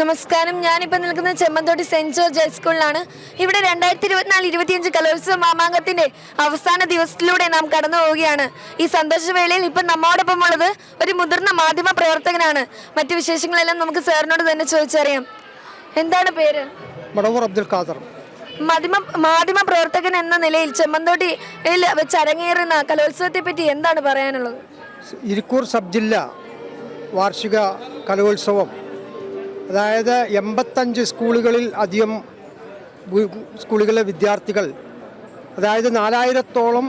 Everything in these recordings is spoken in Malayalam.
നമസ്കാരം. ഞാനിപ്പോൾ നിൽക്കുന്നത് ചെമ്മന്തോട്ടി സെന്റ് ജോർജ് ഹൈസ്കൂളിലാണ് ഇവിടെ രണ്ടായിരത്തി ഇരുപത്തിനാല് ഇരുപത്തിയഞ്ച് കലോത്സവ മാമാങ്കത്തിന്റെ അവസാന ദിവസത്തിലൂടെ നാം കടന്നു പോവുകയാണ്. ഈ സന്തോഷവേളയിൽ ഇപ്പം നമ്മോടൊപ്പം ഉള്ളത് ഒരു മുതിർന്ന മാധ്യമ പ്രവർത്തകനാണ്. മറ്റു വിശേഷങ്ങളെല്ലാം നമുക്ക് സാറിനോട് തന്നെ ചോദിച്ചറിയാം. എന്താണ് പേര്? മടവൂർ അബ്ദുൽ ഖാദർ. മാധ്യമ മാധ്യമ പ്രവർത്തകൻ എന്ന നിലയിൽ ചെമ്മന്തോട്ടിയിൽ വെച്ച് അരങ്ങേറുന്ന കലോത്സവത്തെ പറ്റി എന്താണ് പറയാനുള്ളത്? ഇരിക്കൂർ സബ് ജില്ല വാർഷിക കലോത്സവം അതായത് എൺപത്തഞ്ച് സ്കൂളുകളിൽ അധികം സ്കൂളുകളിലെ വിദ്യാർത്ഥികൾ അതായത് നാലായിരത്തോളം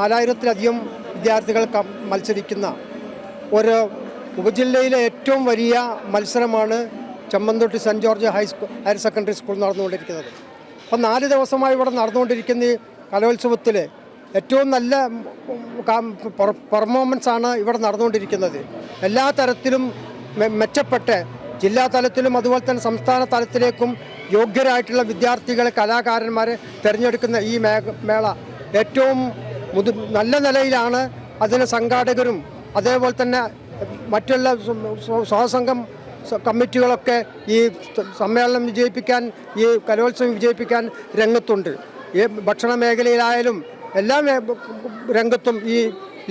നാലായിരത്തിലധികം വിദ്യാർത്ഥികൾ മത്സരിക്കുന്ന ഒരു ഉപജില്ലയിലെ ഏറ്റവും വലിയ മത്സരമാണ് Chammanthotti saint George high school higher secondary school നടന്നുകൊണ്ടിരിക്കുന്നത്. അപ്പം നാല് ദിവസമായി ഇവിടെ നടന്നുകൊണ്ടിരിക്കുന്ന കലോത്സവത്തിൽ ഏറ്റവും നല്ല പെർഫോമൻസ് ആണ് ഇവിടെ നടന്നുകൊണ്ടിരിക്കുന്നത്. എല്ലാ തരത്തിലും മെച്ചപ്പെട്ട് ജില്ലാ തലത്തിലും അതുപോലെ തന്നെ സംസ്ഥാന തലത്തിലേക്കും യോഗ്യരായിട്ടുള്ള വിദ്യാർത്ഥികളെ കലാകാരന്മാരെ തിരഞ്ഞെടുക്കുന്ന ഈ മേള ഏറ്റവും മുതി നല്ല നിലയിലാണ് അതിന് സംഘാടകരും അതേപോലെ തന്നെ മറ്റുള്ള സ്വ- സ്വ- സ്വാസംഘം കമ്മിറ്റികളൊക്കെ ഈ സമ്മേളനം വിജയിപ്പിക്കാൻ ഈ കലോത്സവം വിജയിപ്പിക്കാൻ രംഗത്തുണ്ട്. ഈ ഭക്ഷണ മേഖലയിലായാലും എല്ലാ രംഗത്തും ഈ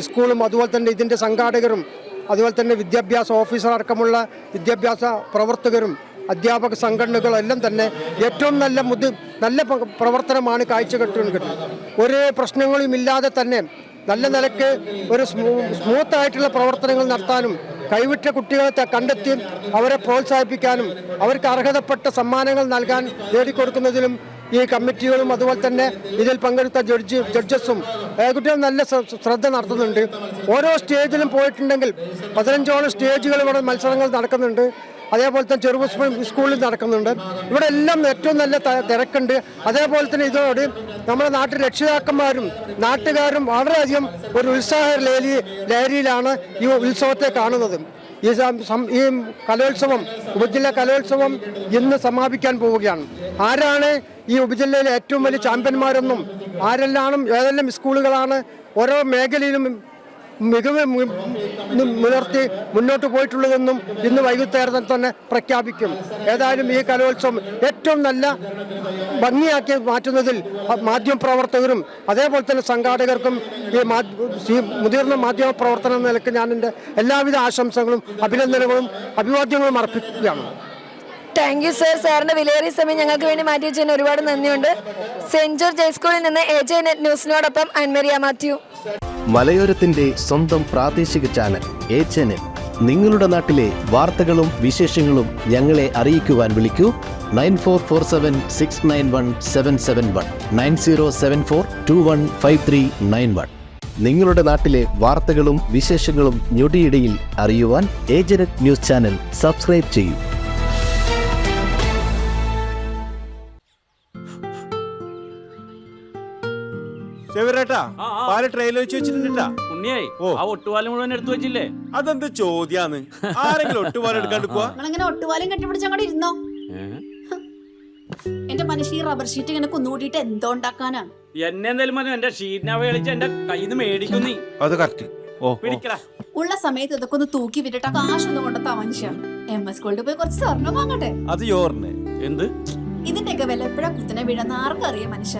സ്കൂളും അതുപോലെ തന്നെ ഇതിന്റെ സംഘാടകരും അതുപോലെ തന്നെ വിദ്യാഭ്യാസ ഓഫീസർ അടക്കമുള്ള വിദ്യാഭ്യാസ പ്രവർത്തകരും അധ്യാപക സംഘടനകളെല്ലാം തന്നെ ഏറ്റവും നല്ല മുതി നല്ല പ്ര- പ്രവർത്തനമാണ് കാഴ്ചകെട്ടുന്നത് ഒരു പ്രശ്നങ്ങളും ഇല്ലാതെ തന്നെ നല്ല നിലയ്ക്ക് ഒരു സ്മൂ സ്മൂത്ത് ആയിട്ടുള്ള പ്രവർത്തനങ്ങൾ നടത്താനും കൈവിട്ട കുട്ടികളെ കണ്ടെത്തി അവരെ പ്രോത്സാഹിപ്പിക്കാനും അവർക്ക് അർഹതപ്പെട്ട സമ്മാനങ്ങൾ നൽകാൻ നേടിക്കൊടുക്കുന്നതിലും ഈ കമ്മിറ്റികളും അതുപോലെ തന്നെ ഇതിൽ പങ്കെടുത്ത ജഡ്ജ് ജഡ്ജസും കുട്ടികൾ നല്ല ശ്രദ്ധ നടത്തുന്നുണ്ട്. ഓരോ സ്റ്റേജിലും പോയിട്ടുണ്ടെങ്കിൽ പതിനഞ്ചോളം സ്റ്റേജുകൾ ഇവിടെ മത്സരങ്ങൾ നടക്കുന്നുണ്ട്. അതേപോലെ തന്നെ ചെറു സ്കൂളിൽ നടക്കുന്നുണ്ട്. ഇവിടെ എല്ലാം ഏറ്റവും നല്ല തിരക്കുണ്ട്. അതേപോലെ തന്നെ ഇതോട് നമ്മുടെ നാട്ടിൽ രക്ഷിതാക്കന്മാരും നാട്ടുകാരും വളരെയധികം ഒരു ഉത്സാഹ ലഹരി ലഹരിയിലാണ് ഈ ഉത്സവത്തെ കാണുന്നത്. ഈ ഈ കലോത്സവം ഉപജില്ല കലോത്സവം ഇന്ന് സമാപിക്കാൻ പോവുകയാണ്. ആരാണ് ഈ ഉപജില്ലയിലെ ഏറ്റവും വലിയ ചാമ്പ്യന്മാരെന്നും ആരെല്ലാം ഏതെല്ലാം സ്കൂളുകളാണ് ഓരോ മേഖലയിലും മികവ് മുലർത്തി മുന്നോട്ട് പോയിട്ടുള്ളതെന്നും ഇന്ന് വൈകുന്നേരം തന്നെ പ്രഖ്യാപിക്കും. ഏതായാലും ഈ കലോത്സവം ഏറ്റവും നല്ല ഭംഗിയാക്കി മാറ്റുന്നതിൽ മാധ്യമ പ്രവർത്തകരും അതേപോലെ തന്നെ സംഘാടകർക്കും ഈ മുതിർന്ന മാധ്യമ പ്രവർത്തനം നിലയ്ക്ക് ഞാൻ എന്റെ എല്ലാവിധ ആശംസകളും അഭിനന്ദനങ്ങളും അഭിവാദ്യങ്ങളും അർപ്പിക്കുകയാണ്. താങ്ക് യു സർ സാറിന്റെ വിലയേറിയ സമയം ഞങ്ങൾക്ക് വേണ്ടി മാറ്റി വെച്ചതിന് ഒരുപാട് നന്ദിയുണ്ട്. സെന്റ് ജോർജ് ഹൈസ്കൂളിൽ നിന്ന് എ ജെ നെറ്റ് ന്യൂസിനോടൊപ്പം അൻമരിയ മാത്യു. മലയോരത്തിന്റെ സ്വന്തം പ്രാദേശിക ചാനൽ എ ചാനൽ നിങ്ങളുടെ നാട്ടിലെ വാർത്തകളും വിശേഷങ്ങളും ഞങ്ങളെ അറിയിക്കുവാൻ വിളിക്കൂ. Nine four four seven six nine one seven seven one. Nine zero seven four two one five three nine one. നിങ്ങളുടെ നാട്ടിലെ വാർത്തകളും വിശേഷങ്ങളും ഞൊടിയിടയിൽ അറിയുവാൻ ഏജനറ്റ് ന്യൂസ് ചാനൽ സബ്സ്ക്രൈബ് ചെയ്യൂ. ചെവിരേട്ടാ. പാൽ ട്രെയിലർ വെച്ച് വെച്ചിട്ടുണ്ടാ ഉണ്ണിയായി ഓ. ആ ഒട്ടുപാലം മുഴുവൻ എടുത്തു വെച്ചില്ലേ? അതെന്ത് ചോദ്യാന്ന്? ആരെങ്കിലും ഒട്ടുപാലം എടുക്കാണ്ട് പോവാ? നിങ്ങളിങ്ങനെ ഒട്ടുപാലും കെട്ടിപ്പിടിച്ച് അങ്ങോട്ട് ഇരുന്നോ? എന്റെ മനുഷ്യ ഈ റബ്ബർ ഷീറ്റ് ഇങ്ങനെ കുന്നുകൂട്ടിട്ട് എന്തോ ഉണ്ടാക്കാനാ? എന്നെ എന്തായാലും മതി എന്റെ ഷീറ്റിനെ കളിച്ച് എന്റെ കയ്യിൽ നിന്ന് മേടിക്കും നീ. അത് കറക്റ്റ് ഉള്ള സമയത്ത് ഇതൊക്കെ ഒന്ന് തൂക്കി വിട്ടിട്ട് കാശൊന്നും കൊണ്ടെത്താ മനുഷ്യ എം എസ് ഗോൾഡ് പോയി കുറച്ച് സ്വർണം വാങ്ങട്ടെ? അത് എന്ത്? ഇതിന്റെയൊക്കെ വില എപ്പോഴാ കുത്തനെ വീഴുന്ന ആർക്കും അറിയാം മനുഷ്യ